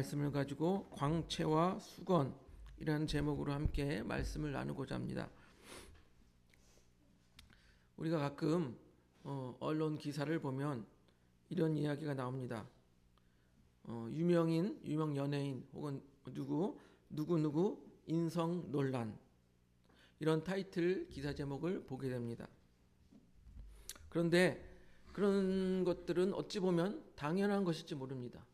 말씀을 가지고 광채와 수건이라는 제목으로 함께 말씀을 나누고자 합니다. 우리가 가끔 어, 언론 기사를 보면 이런 이야기가 나옵니다. 어, 유명인, 유명 연예인 혹은 누구 누구 누구 인성 논란 이런 타이틀 기사 제목을 보게 됩니다. 그런데 그런 것들은 어찌 보면 당연한 것일지 모릅니다.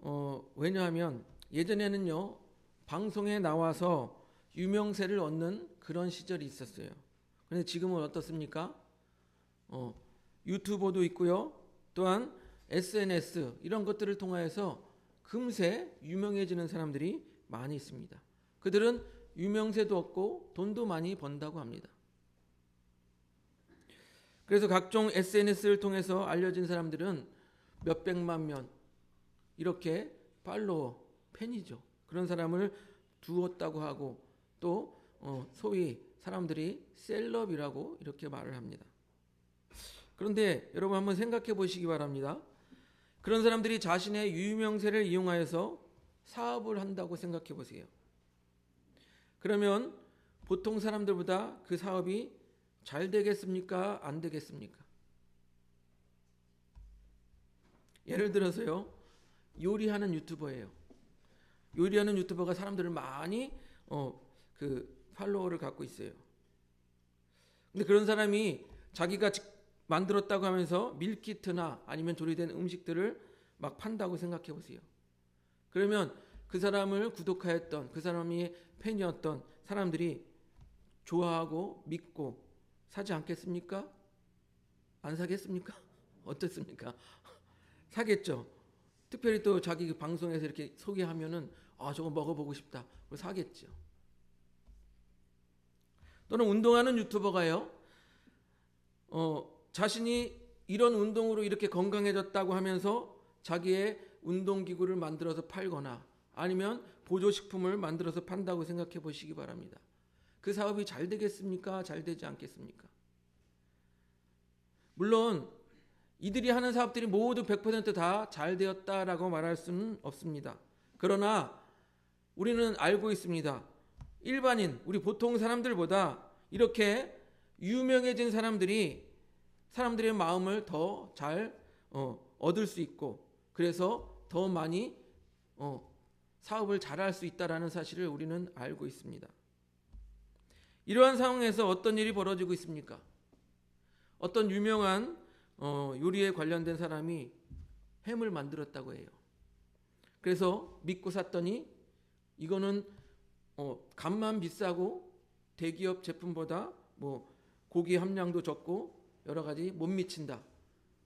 어, 왜냐하면 예전에는요 방송에 나와서 유명세를 얻는 그런 시절이 있었어요. 그런데 지금은 어떻습니까? 어, 유튜버도 있고요. 또한 SNS 이런 것들을 통하여서 금세 유명해지는 사람들이 많이 있습니다. 그들은 유명세도 얻고 돈도 많이 번다고 합니다. 그래서 각종 SNS를 통해서 알려진 사람들은 몇백만 명 이렇게 팔로워 팬이죠. 그런 사람을 두었다고 하고 또 어, 소위 사람들이 셀럽이라고 이렇게 말을 합니다. 그런데 여러분 한번 생각해 보시기 바랍니다. 그런 사람들이 자신의 유명세를 이용하여서 사업을 한다고 생각해 보세요. 그러면 보통 사람들보다 그 사업이 잘 되겠습니까? 안 되겠습니까? 예를 들어서요. 요리하는 유튜버예요. 요리하는 유튜버가 사람들을 많이 어, 그 팔로워를 갖고 있어요. 근데 그런 사람이 자기가 만들었다고 하면서 밀키트나 아니면 조리된 음식들을 막 판다고 생각해 보세요. 그러면 그 사람을 구독하였던 그 사람이 팬이었던 사람들이 좋아하고 믿고 사지 않겠습니까? 안 사겠습니까? 어떻습니까? 사겠죠. 특별히 또 자기 방송에서 이렇게 소개하면은 아 저거 먹어보고 싶다. 사겠죠. 또는 운동하는 유튜버가요. 어, 자신이 이런 운동으로 이렇게 건강해졌다고 하면서 자기의 운동 기구를 만들어서 팔거나 아니면 보조식품을 만들어서 판다고 생각해 보시기 바랍니다. 그 사업이 잘 되겠습니까? 잘 되지 않겠습니까? 물론 이들이 하는 사업들이 모두 100%다 잘 되었다라고 말할 수는 없습니다. 그러나 우리는 알고 있습니다. 일반인, 우리 보통 사람들보다 이렇게 유명해진 사람들이 사람들의 마음을 더잘 어, 얻을 수 있고 그래서 더 많이 어, 사업을 잘할 수 있다라는 사실을 우리는 알고 있습니다. 이러한 상황에서 어떤 일이 벌어지고 있습니까? 어떤 유명한 어, 요리에 관련된 사람이 햄을 만들었다고 해요. 그래서 믿고 샀더니 이거는 어, 값만 비싸고 대기업 제품보다 뭐 고기 함량도 적고 여러 가지 못 미친다.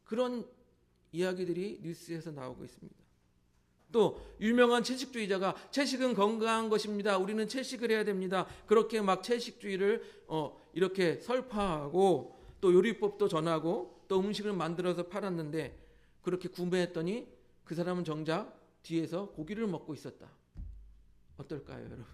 그런 이야기들이 뉴스에서 나오고 있습니다. 또 유명한 채식주의자가 채식은 건강한 것입니다. 우리는 채식을 해야 됩니다. 그렇게 막 채식주의를 어, 이렇게 설파하고 또 요리법도 전하고 또 음식을 만들어서 팔았는데 그렇게 구매했더니 그 사람은 정작 뒤에서 고기를 먹고 있었다. 어떨까요, 여러분?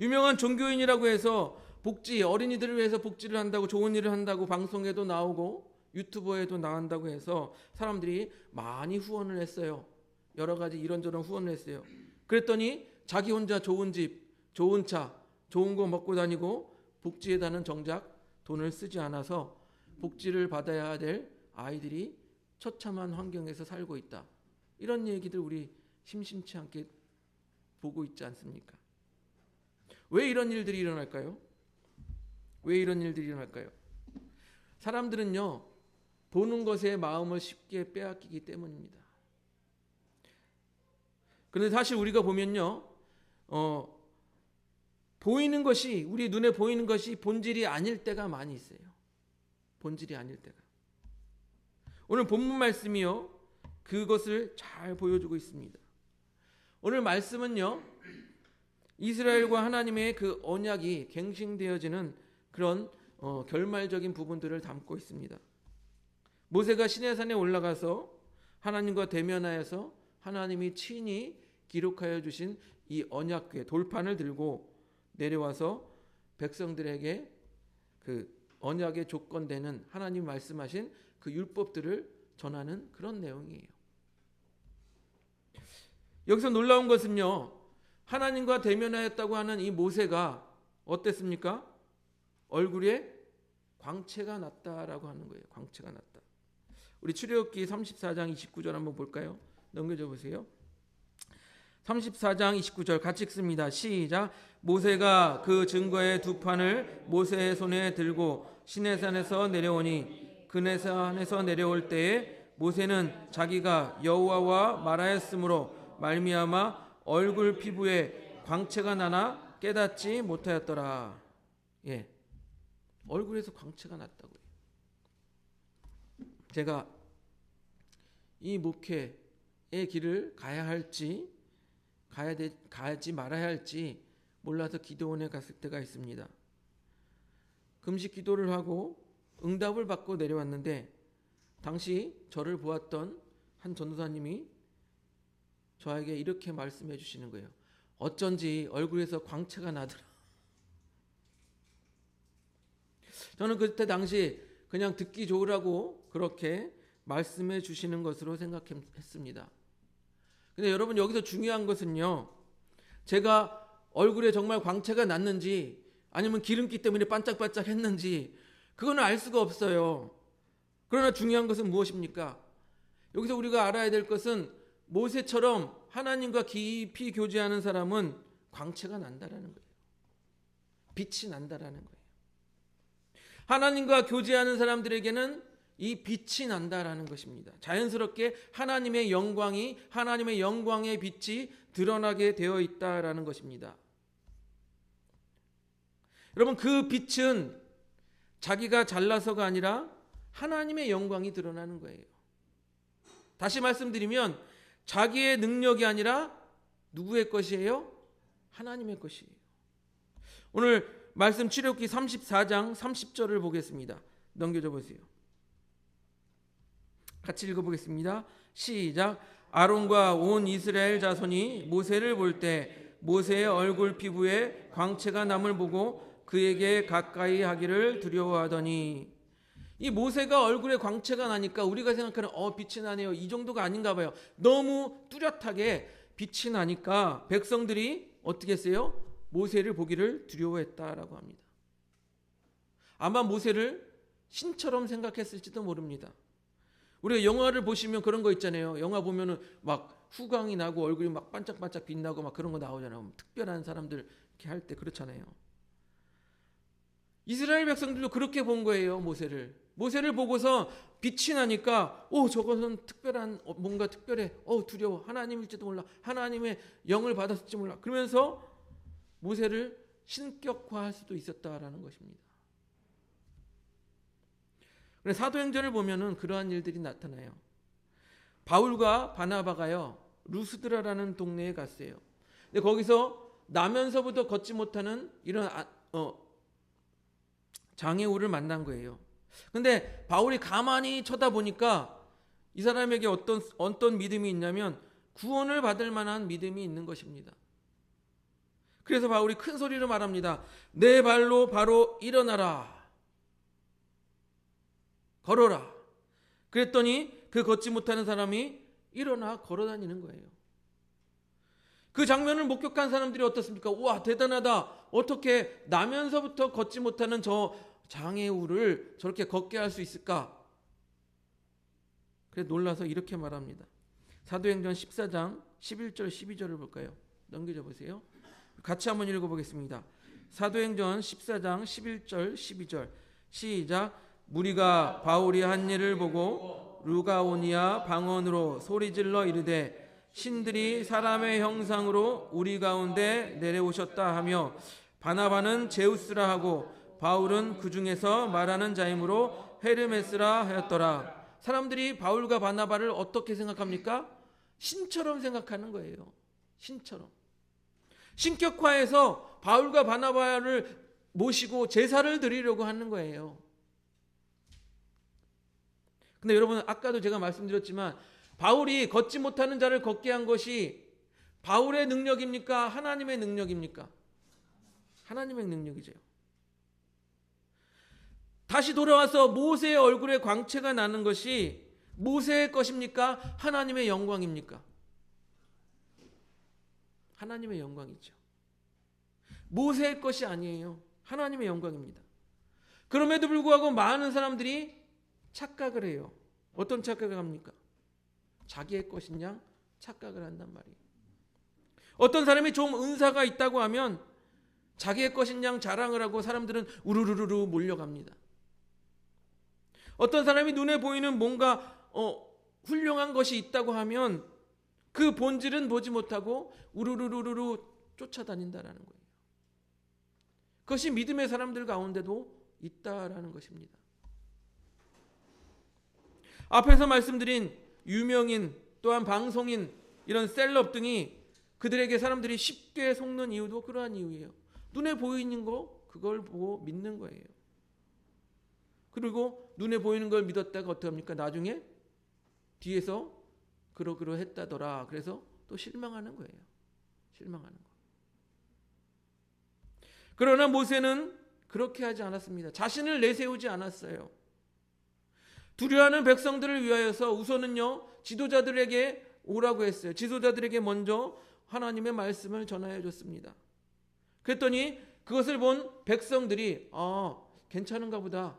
유명한 종교인이라고 해서 복지 어린이들을 위해서 복지를 한다고 좋은 일을 한다고 방송에도 나오고 유튜버에도 나간다고 해서 사람들이 많이 후원을 했어요. 여러 가지 이런저런 후원을 했어요. 그랬더니 자기 혼자 좋은 집, 좋은 차, 좋은 거 먹고 다니고 복지에다는 정작 돈을 쓰지 않아서 복지를 받아야 될 아이들이 처참한 환경에서 살고 있다. 이런 얘기들 우리 심심치 않게 보고 있지 않습니까? 왜 이런 일들이 일어날까요? 왜 이런 일들이 일어날까요? 사람들은요, 보는 것에 마음을 쉽게 빼앗기기 때문입니다. 그런데 사실 우리가 보면요, 어, 보이는 것이, 우리 눈에 보이는 것이 본질이 아닐 때가 많이 있어요. 본질이 아닐 때가. 오늘 본문 말씀이요, 그것을 잘 보여주고 있습니다. 오늘 말씀은요, 이스라엘과 하나님의 그 언약이 갱신되어지는 그런 어, 결말적인 부분들을 담고 있습니다. 모세가 시내산에 올라가서 하나님과 대면하여서 하나님이 친히 기록하여 주신 이 언약궤 돌판을 들고 내려와서 백성들에게 그 언약의 조건 되는 하나님 말씀하신 그 율법들을 전하는 그런 내용이에요. 여기서 놀라운 것은요. 하나님과 대면하였다고 하는 이 모세가 어땠습니까? 얼굴에 광채가 났다라고 하는 거예요. 광채가 났다. 우리 출애굽기 34장 29절 한번 볼까요? 넘겨줘 보세요. 34장 29절 같이 읽습니다. 시작. 모세가 그 증거의 두 판을 모세의 손에 들고 시내산에서 내려오니 그네산에서 내려올 때에 모세는 자기가 여호와와 말하였으므로 말미암아 얼굴 피부에 광채가 나나 깨닫지 못하였더라. 예. 얼굴에서 광채가 났다고요. 제가 이 목회의 길을 가야 할지 가야 되, 가지 말아야 할지 몰라서 기도원에 갔을 때가 있습니다. 금식 기도를 하고 응답을 받고 내려왔는데 당시 저를 보았던 한 전도사님이 저에게 이렇게 말씀해 주시는 거예요. 어쩐지 얼굴에서 광채가 나더라. 저는 그때 당시 그냥 듣기 좋으라고 그렇게 말씀해 주시는 것으로 생각했습니다. 근데 여러분 여기서 중요한 것은요. 제가 얼굴에 정말 광채가 났는지 아니면 기름기 때문에 반짝반짝 했는지 그거는 알 수가 없어요. 그러나 중요한 것은 무엇입니까? 여기서 우리가 알아야 될 것은 모세처럼 하나님과 깊이 교제하는 사람은 광채가 난다라는 거예요. 빛이 난다라는 거예요. 하나님과 교제하는 사람들에게는 이 빛이 난다라는 것입니다. 자연스럽게 하나님의 영광이 하나님의 영광의 빛이 드러나게 되어 있다라는 것입니다. 여러분 그 빛은 자기가 잘나서가 아니라 하나님의 영광이 드러나는 거예요. 다시 말씀드리면 자기의 능력이 아니라 누구의 것이에요? 하나님의 것이에요. 오늘 말씀 출애굽기 34장 30절을 보겠습니다. 넘겨줘 보세요. 같이 읽어보겠습니다. 시작. 아론과 온 이스라엘 자손이 모세를 볼 때 모세의 얼굴 피부에 광채가 남을 보고 그에게 가까이 하기를 두려워하더니 이 모세가 얼굴에 광채가 나니까 우리가 생각하는 어 빛이 나네요. 이 정도가 아닌가 봐요. 너무 뚜렷하게 빛이 나니까 백성들이 어떻게 했어요? 모세를 보기를 두려워했다라고 합니다. 아마 모세를 신처럼 생각했을지도 모릅니다 우리가 영화를 보시면 그런 거 있잖아요. 영화 보면은 막 후광이 나고 얼굴이 막 반짝반짝 빛나고 막 그런 거 나오잖아요. 특별한 사람들 이렇게 할 때 그렇잖아요. 이스라엘 백성들도 그렇게 본 거예요, 모세를. 모세를 보고서 빛이 나니까 오 저것은 특별한 어, 뭔가 특별해. 어 두려워. 하나님일지도 몰라. 하나님의 영을 받았을지 몰라. 그러면서 모세를 신격화할 수도 있었다라는 것입니다. 사도행전을 보면은 그러한 일들이 나타나요. 바울과 바나바가요 루스드라라는 동네에 갔어요. 근데 거기서 나면서부터 걷지 못하는 이런 아, 어, 장애우를 만난 거예요. 근데 바울이 가만히 쳐다보니까 이 사람에게 어떤 어떤 믿음이 있냐면 구원을 받을 만한 믿음이 있는 것입니다. 그래서 바울이 큰 소리로 말합니다. 내 발로 바로 일어나라. 걸어라. 그랬더니 그 걷지 못하는 사람이 일어나 걸어 다니는 거예요. 그 장면을 목격한 사람들이 어떻습니까? 와, 대단하다. 어떻게 나면서부터 걷지 못하는 저 장애우를 저렇게 걷게 할 수 있을까? 그래 놀라서 이렇게 말합니다. 사도행전 14장 11절 12절을 볼까요? 넘겨줘 보세요. 같이 한번 읽어 보겠습니다. 사도행전 14장 11절 12절 시작 무리가 바울이 한 일을 보고 루가오니아 방언으로 소리질러 이르되 신들이 사람의 형상으로 우리 가운데 내려오셨다 하며 바나바는 제우스라 하고 바울은 그 중에서 말하는 자이므로 헤르메스라 하였더라. 사람들이 바울과 바나바를 어떻게 생각합니까? 신처럼 생각하는 거예요. 신처럼. 신격화해서 바울과 바나바를 모시고 제사를 드리려고 하는 거예요. 근데 여러분 아까도 제가 말씀드렸지만 바울이 걷지 못하는 자를 걷게 한 것이 바울의 능력입니까? 하나님의 능력입니까? 하나님의 능력이죠. 다시 돌아와서 모세의 얼굴에 광채가 나는 것이 모세의 것입니까? 하나님의 영광입니까? 하나님의 영광이죠. 모세의 것이 아니에요. 하나님의 영광입니다. 그럼에도 불구하고 많은 사람들이 착각을 해요. 어떤 착각을 합니까? 자기의 양 착각을 한단 말이에요. 어떤 사람이 좀 은사가 있다고 하면 자기의 것인 양 자랑을 하고 사람들은 우르르르 몰려갑니다. 어떤 사람이 눈에 보이는 뭔가 어, 훌륭한 것이 있다고 하면 그 본질은 보지 못하고 우르르르르 쫓아다닌다라는 거예요. 그것이 믿음의 사람들 가운데도 있다라는 것입니다. 앞에서 말씀드린 유명인 또한 방송인 이런 셀럽 등이 그들에게 사람들이 쉽게 속는 이유도 그러한 이유예요. 눈에 보이는 거 그걸 보고 믿는 거예요. 그리고 눈에 보이는 걸 믿었다가 어떻게 합니까? 나중에 뒤에서 그러그러 했다더라. 그래서 또 실망하는 거예요. 실망하는 거. 그러나 모세는 그렇게 하지 않았습니다. 자신을 내세우지 않았어요. 두려워하는 백성들을 위하여서 우선은요 지도자들에게 오라고 했어요. 지도자들에게 먼저 하나님의 말씀을 전하여 줬습니다. 그랬더니 그것을 본 백성들이 아 괜찮은가 보다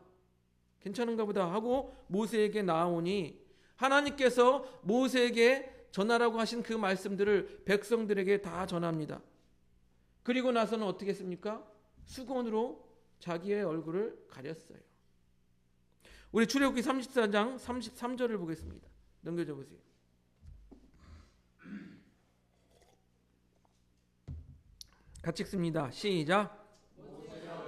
괜찮은가 보다 하고 모세에게 나오니 하나님께서 모세에게 전하라고 하신 그 말씀들을 백성들에게 다 전합니다. 그리고 나서는 어떻게 했습니까? 수건으로 자기의 얼굴을 가렸어요. 우리 출애굽기 34장 33절을 보겠습니다. 넘겨줘 보세요. 같이 읽습니다. 시작.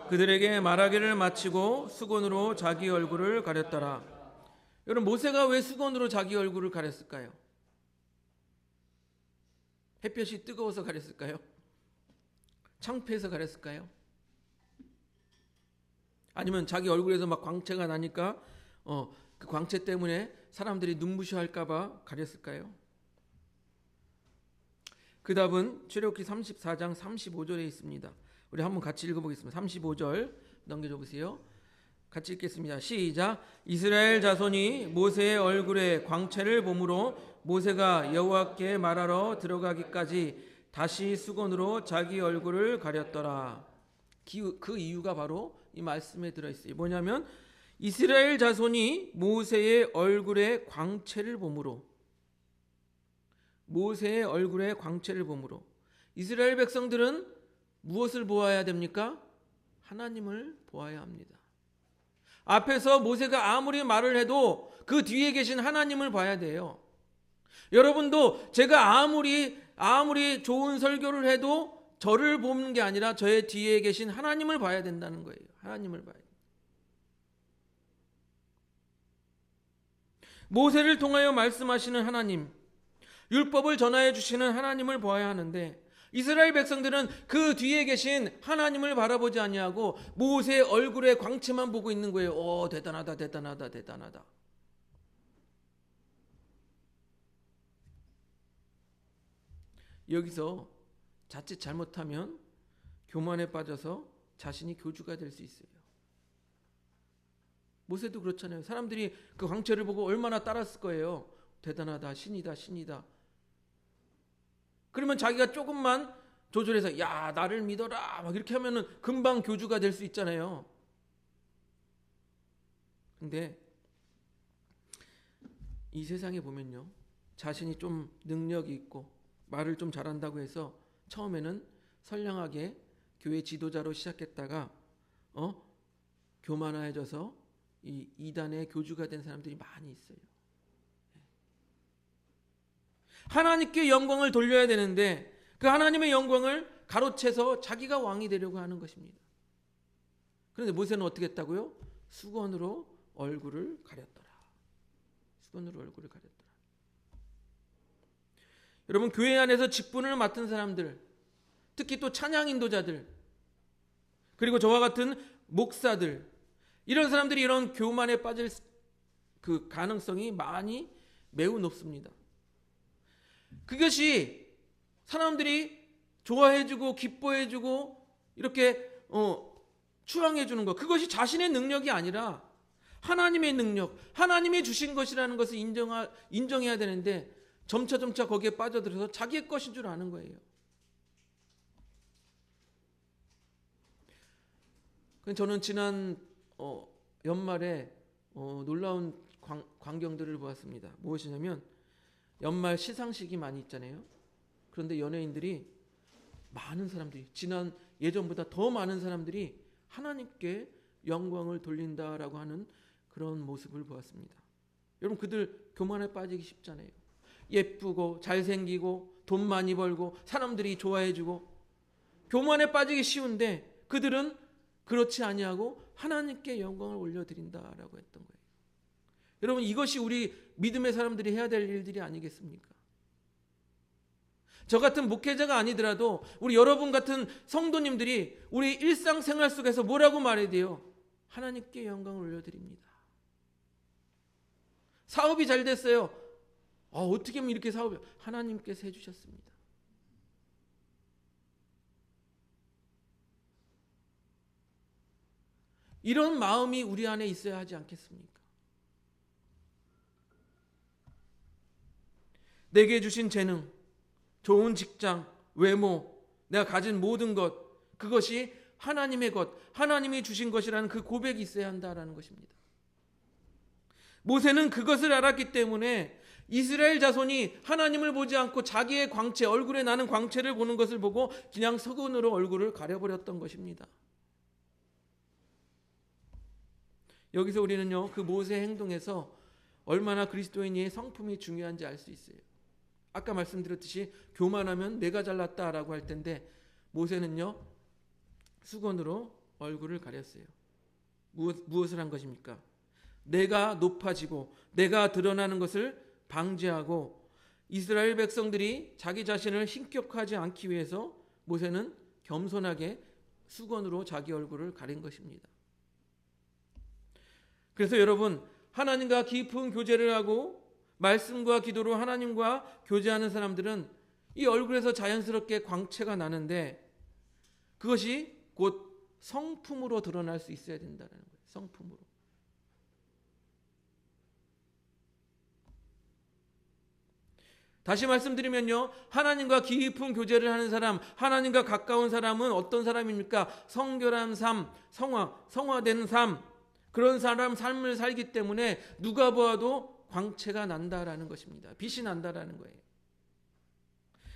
그들에게 말하기를 마치고 수건으로 자기 얼굴을 가렸더라. 여러분 모세가 왜 수건으로 자기 얼굴을 가렸을까요? 햇볕이 뜨거워서 가렸을까요? 창피해서 가렸을까요? 아니면 자기 얼굴에서 막 광채가 나니까 어, 그 광채 때문에 사람들이 눈부셔할까봐 가렸을까요? 그 답은 출애굽기 34장 35절에 있습니다. 우리 한번 같이 읽어보겠습니다. 35절 넘겨줘 보세요. 같이 읽겠습니다. 시작. 이스라엘 자손이 모세의 얼굴에 광채를 봄으로 모세가 여호와께 말하러 들어가기까지 다시 수건으로 자기 얼굴을 가렸더라. 그 이유가 바로 이 말씀에 들어 있어요. 뭐냐면 이스라엘 자손이 모세의 얼굴에 광채를 봄으로 모세의 얼굴에 광채를 봄으로 이스라엘 백성들은 무엇을 보아야 됩니까? 하나님을 보아야 합니다. 앞에서 모세가 아무리 말을 해도 그 뒤에 계신 하나님을 봐야 돼요. 여러분도 제가 아무리 아무리 좋은 설교를 해도 저를 보는 게 아니라 저의 뒤에 계신 하나님을 봐야 된다는 거예요. 하나님을 봐야 돼요. 모세를 통하여 말씀하시는 하나님, 율법을 전하여 주시는 하나님을 보아야 하는데 이스라엘 백성들은 그 뒤에 계신 하나님을 바라보지 아니하고 모세의 얼굴의 광채만 보고 있는 거예요. 오 대단하다 대단하다 대단하다. 여기서 자칫 잘못하면 교만에 빠져서 자신이 교주가 될 수 있어요. 모세도 그렇잖아요. 사람들이 그 광채를 보고 얼마나 따랐을 거예요. 대단하다, 신이다, 신이다. 그러면 자기가 조금만 조절해서 야 나를 믿어라 막 이렇게 하면은 금방 교주가 될 수 있잖아요. 근데 이 세상에 보면요 자신이 좀 능력이 있고 말을 좀 잘한다고 해서 처음에는 선량하게 교회 지도자로 시작했다가 어 교만해져서 이 이단의 교주가 된 사람들이 많이 있어요. 하나님께 영광을 돌려야 되는데 그 하나님의 영광을 가로채서 자기가 왕이 되려고 하는 것입니다. 그런데 모세는 어떻게 했다고요? 수건으로 얼굴을 가렸더라. 수건으로 얼굴을 가렸더라. 여러분 교회 안에서 직분을 맡은 사람들, 특히 또 찬양 인도자들, 그리고 저와 같은 목사들, 이런 사람들이 이런 교만에 빠질 그 가능성이 많이 매우 높습니다. 그것이 사람들이 좋아해주고 기뻐해주고 이렇게 어, 추앙해주는 것 그것이 자신의 능력이 아니라 하나님의 능력 하나님이 주신 것이라는 것을 인정하, 인정해야 되는데 점차점차 거기에 빠져들어서 자기의 것인 줄 아는 거예요. 저는 지난 어, 연말에 어, 놀라운 광, 광경들을 보았습니다. 무엇이냐면 연말 시상식이 많이 있잖아요. 그런데 연예인들이 많은 사람들이 지난 예전보다 더 많은 사람들이 하나님께 영광을 돌린다라고 하는 그런 모습을 보았습니다. 여러분 그들 교만에 빠지기 쉽잖아요. 예쁘고 잘생기고 돈 많이 벌고 사람들이 좋아해주고 교만에 빠지기 쉬운데 그들은 그렇지 아니하고 하나님께 영광을 올려드린다라고 했던 거예요. 여러분 이것이 우리 믿음의 사람들이 해야 될 일들이 아니겠습니까? 저 같은 목회자가 아니더라도 우리 여러분 같은 성도님들이 우리 일상생활 속에서 뭐라고 말해야 돼요? 하나님께 영광을 올려드립니다. 사업이 잘 됐어요. 아, 어떻게 하면 이렇게 사업이 하나님께서 해주셨습니다. 이런 마음이 우리 안에 있어야 하지 않겠습니까? 내게 주신 재능, 좋은 직장, 외모, 내가 가진 모든 것, 그것이 하나님의 것, 하나님이 주신 것이라는 그 고백이 있어야 한다라는 것입니다. 모세는 그것을 알았기 때문에 이스라엘 자손이 하나님을 보지 않고 자기의 광채, 얼굴에 나는 광채를 보는 것을 보고 그냥 서근으로 얼굴을 가려버렸던 것입니다. 여기서 우리는요, 그 모세의 행동에서 얼마나 그리스도인의 성품이 중요한지 알 수 있어요. 아까 말씀드렸듯이 교만하면 내가 잘났다라고 할 텐데 모세는요 수건으로 얼굴을 가렸어요. 무엇, 무엇을 한 것입니까? 내가 높아지고 내가 드러나는 것을 방지하고 이스라엘 백성들이 자기 자신을 신격하지 않기 위해서 모세는 겸손하게 수건으로 자기 얼굴을 가린 것입니다. 그래서 여러분 하나님과 깊은 교제를 하고 말씀과 기도로 하나님과 교제하는 사람들은 이 얼굴에서 자연스럽게 광채가 나는데 그것이 곧 성품으로 드러날 수 있어야 된다는 거예요. 성품으로. 다시 말씀드리면요. 하나님과 깊은 교제를 하는 사람, 하나님과 가까운 사람은 어떤 사람입니까? 성결한 삶, 성화, 성화되는 삶, 그런 사람 삶을 살기 때문에 누가 보아도 광채가 난다라는 것입니다. 빛이 난다라는 거예요.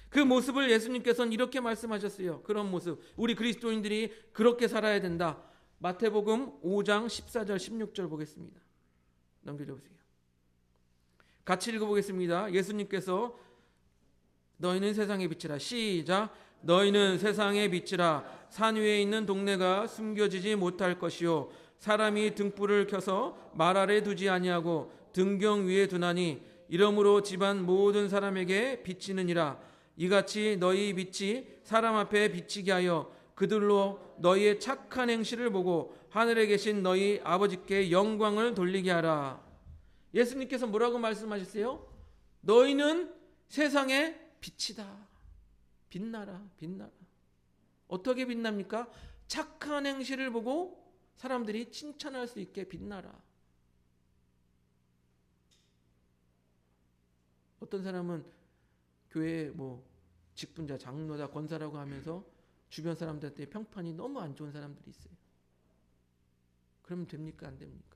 그 모습을 예수님께서는 이렇게 말씀하셨어요. 그런 모습. 우리 그리스도인들이 그렇게 살아야 된다. 마태복음 5장 14절 16절 보겠습니다. 넘겨줘 보세요. 같이 읽어보겠습니다. 예수님께서 너희는 세상의 빛이라 시작 너희는 세상의 빛이라 산 위에 있는 동네가 숨겨지지 못할 것이요 사람이 등불을 켜서 말 아래 두지 아니하고 등경 위에 두나니 이러므로 집안 모든 사람에게 비치느니라 이같이 너희 빛이 사람 앞에 비치게 하여 그들로 너희의 착한 행실을 보고 하늘에 계신 너희 아버지께 영광을 돌리게 하라. 예수님께서 뭐라고 말씀하셨어요? 너희는 세상의 빛이다. 빛나라, 빛나라. 어떻게 빛납니까? 착한 행실을 보고 사람들이 칭찬할 수 있게 빛나라. 어떤 사람은 교회 뭐 직분자, 장로다, 권사라고 하면서 주변 사람들한테 평판이 너무 안 좋은 사람들이 있어요. 그러면 됩니까? 안 됩니까?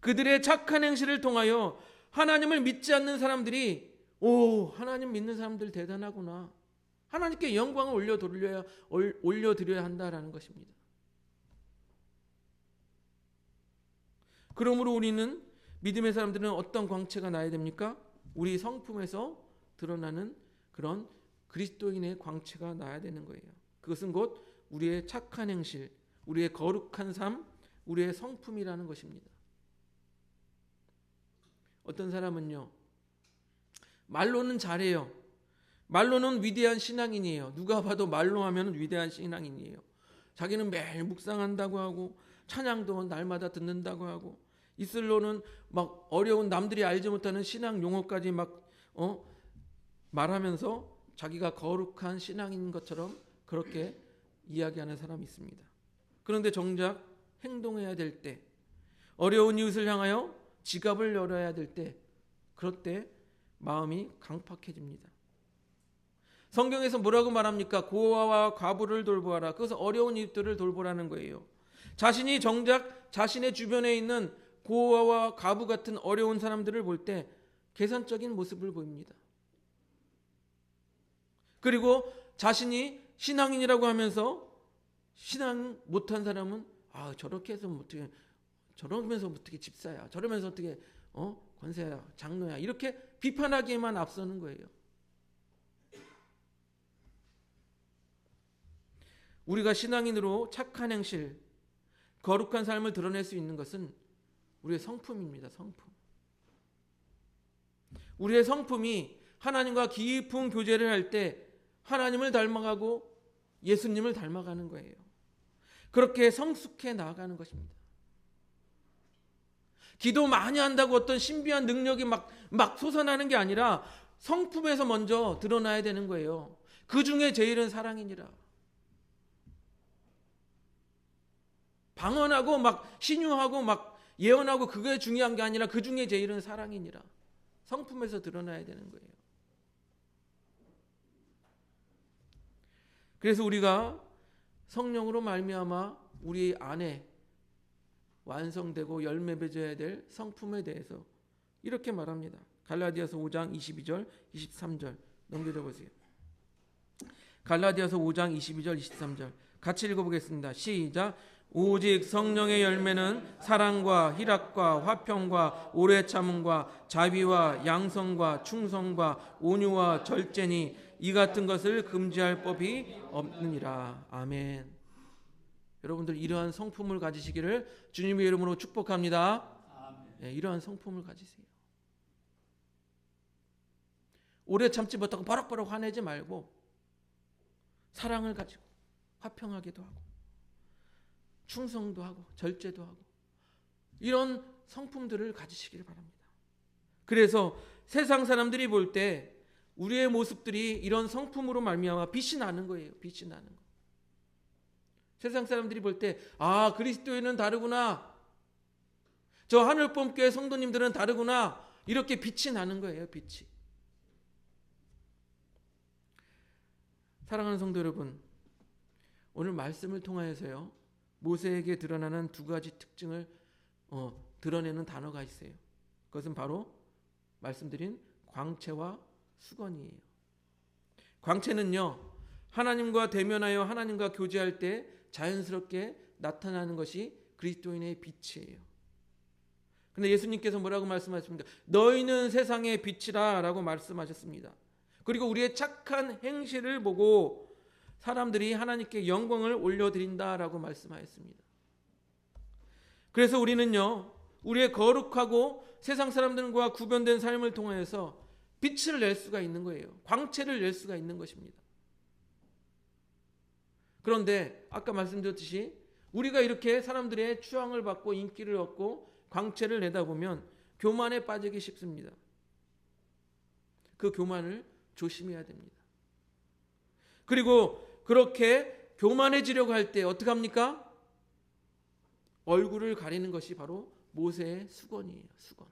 그들의 착한 행실을 통하여 하나님을 믿지 않는 사람들이 오 하나님 믿는 사람들 대단하구나 하나님께 영광을 올려드려야 올려 드려야 한다라는 것입니다. 그러므로 우리는 믿음의 사람들은 어떤 광채가 나야 됩니까? 우리 성품에서 드러나는 그런 그리스도인의 광채가 나야 되는 거예요. 그것은 곧 우리의 착한 행실, 우리의 거룩한 삶, 우리의 성품이라는 것입니다. 어떤 사람은요, 말로는 잘해요. 말로는 위대한 신앙인이에요. 누가 봐도 말로 하면 위대한 신앙인이에요. 자기는 매일 묵상한다고 하고, 찬양도 날마다 듣는다고 하고, 이슬로는 막 어려운 남들이 알지 못하는 신앙 용어까지 막, 어, 말하면서 자기가 거룩한 신앙인 것처럼 그렇게 이야기하는 사람이 있습니다. 그런데 정작 행동해야 될 때, 어려운 이웃을 향하여 지갑을 열어야 될 때, 그럴 때 마음이 강팍해집니다. 성경에서 뭐라고 말합니까? 고아와 과부를 돌보아라. 그것은 어려운 이들을 돌보라는 거예요. 자신이 정작 자신의 주변에 있는 고아와 과부 같은 어려운 사람들을 볼 때 계산적인 모습을 보입니다. 그리고 자신이 신앙인이라고 하면서 신앙 못한 사람은 아 저렇게 해서 어떻게 저러면서 어떻게 집사야 저러면서 어떻게 어 권세야 장로야 이렇게 비판하기에만 앞서는 거예요. 우리가 신앙인으로 착한 행실, 거룩한 삶을 드러낼 수 있는 것은 우리의 성품입니다. 성품. 우리의 성품이 하나님과 깊은 교제를 할 때 하나님을 닮아가고 예수님을 닮아가는 거예요. 그렇게 성숙해 나아가는 것입니다. 기도 많이 한다고 어떤 신비한 능력이 막, 막 솟아나는 게 아니라 성품에서 먼저 드러나야 되는 거예요. 그 중에 제일은 사랑이니라. 방언하고 막 신유하고 막 예언하고 그게 중요한 게 아니라 그 중에 제일은 사랑이니라. 성품에서 드러나야 되는 거예요. 그래서 우리가 성령으로 말미암아 우리 안에 완성되고 열매 맺어야 될 성품에 대해서 이렇게 말합니다. 갈라디아서 5장 22절, 23절 넘겨줘 보세요. 갈라디아서 5장 22절, 23절 같이 읽어보겠습니다. 시작. 오직 성령의 열매는 사랑과 희락과 화평과 오래 참음과 자비와 양성과 충성과 온유와 절제니 이 같은 것을 금지할 법이 없느니라. 아멘. 여러분들 이러한 성품을 가지시기를 주님의 이름으로 축복합니다. 네, 이러한 성품을 가지세요. 오래 참지 못하고 버럭버럭 화내지 말고 사랑을 가지고 화평하게도 하고 충성도 하고 절제도 하고 이런 성품들을 가지시기를 바랍니다. 그래서 세상 사람들이 볼 때 우리의 모습들이 이런 성품으로 말미암아 빛이 나는 거예요. 빛이 나는 거. 세상 사람들이 볼 때 아, 그리스도인은 다르구나. 저 하늘봄교회 성도님들은 다르구나. 이렇게 빛이 나는 거예요. 빛이. 사랑하는 성도 여러분, 오늘 말씀을 통하여서요. 모세에게 드러나는 두 가지 특징을 어, 드러내는 단어가 있어요. 그것은 바로 말씀드린 광채와 수건이에요. 광채는요, 하나님과 대면하여 하나님과 교제할 때 자연스럽게 나타나는 것이 그리스도인의 빛이에요. 근데 예수님께서 뭐라고 말씀하셨습니까? 너희는 세상의 빛이라 라고 말씀하셨습니다. 그리고 우리의 착한 행실을 보고 사람들이 하나님께 영광을 올려드린다라고 말씀하였습니다. 그래서 우리는요, 우리의 거룩하고 세상 사람들과 구별된 삶을 통해서 빛을 낼 수가 있는 거예요. 광채를 낼 수가 있는 것입니다. 그런데 아까 말씀드렸듯이 우리가 이렇게 사람들의 추앙을 받고 인기를 얻고 광채를 내다 보면 교만에 빠지기 쉽습니다. 그 교만을 조심해야 됩니다. 그리고 그렇게 교만해지려고 할 때 어떻게 합니까? 얼굴을 가리는 것이 바로 모세의 수건이에요. 수건.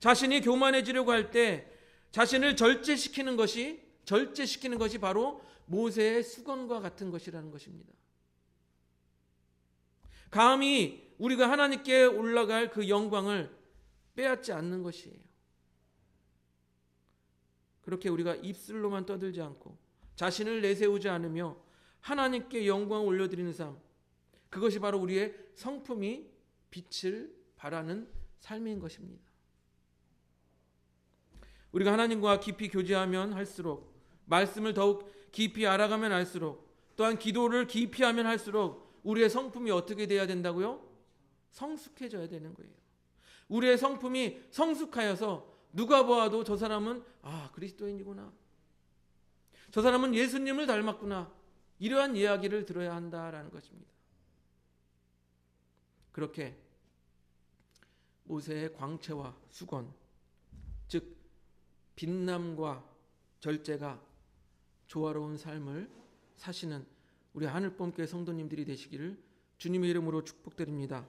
자신이 교만해지려고 할 때 자신을 절제시키는 것이 절제시키는 것이 바로 모세의 수건과 같은 것이라는 것입니다. 감히 우리가 하나님께 올라갈 그 영광을 빼앗지 않는 것이에요. 그렇게 우리가 입술로만 떠들지 않고 자신을 내세우지 않으며 하나님께 영광을 올려드리는 삶, 그것이 바로 우리의 성품이 빛을 발하는 삶인 것입니다. 우리가 하나님과 깊이 교제하면 할수록 말씀을 더욱 깊이 알아가면 알수록 또한 기도를 깊이 하면 할수록 우리의 성품이 어떻게 돼야 된다고요? 성숙해져야 되는 거예요. 우리의 성품이 성숙하여서 누가 보아도 저 사람은 아 그리스도인이구나. 저 사람은 예수님을 닮았구나. 이러한 이야기를 들어야 한다라는 것입니다. 그렇게 모세의 광채와 수건, 즉 빛남과 절제가 조화로운 삶을 사시는 우리 하늘봄교회 성도님들이 되시기를 주님의 이름으로 축복드립니다.